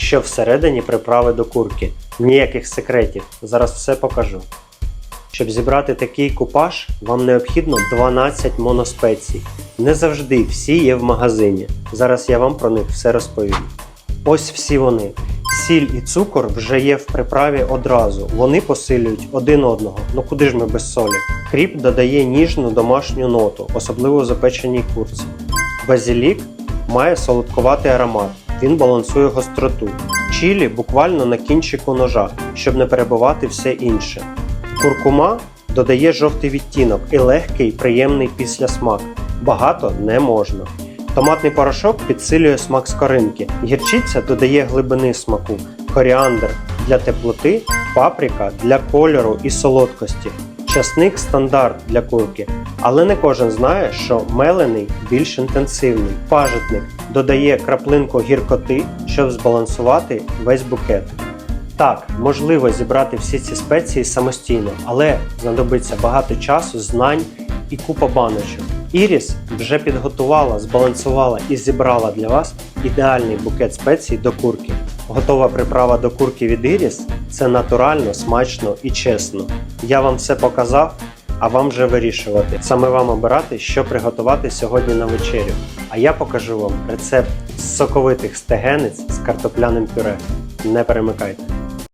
що всередині приправи до курки. Ніяких секретів. Зараз все покажу. Щоб зібрати такий купаж, вам необхідно 12 моноспецій. Не завжди всі є в магазині. Зараз я вам про них все розповім. Ось всі вони. Сіль і цукор вже є в приправі одразу. Вони посилюють один одного. Ну куди ж ми без солі? Кріп додає ніжну домашню ноту, особливо у запеченій курці. Базілік має солодкуватий аромат. Він балансує гостроту. Чілі буквально на кінчику ножа, щоб не перебивати все інше. Куркума додає жовтий відтінок і легкий приємний післясмак. Багато не можна. Томатний порошок підсилює смак скоринки. Гірчиця додає глибини смаку, коріандр для теплоти, паприка для кольору і солодкості. Часник стандарт для курки, але не кожен знає, що мелений більш інтенсивний. Пажитник додає краплинку гіркоти, щоб збалансувати весь букет. Так, можливо зібрати всі ці спеції самостійно, але знадобиться багато часу, знань і купа баночок. Іріс вже підготувала, збалансувала і зібрала для вас ідеальний букет спецій до курки. Готова приправа до курки від Іріс це натурально, смачно і чесно. Я вам все показав, а вам вже вирішувати. Саме вам обирати, що приготувати сьогодні на вечерю. А я покажу вам рецепт соковитих стегенець з картопляним пюре. Не перемикайте.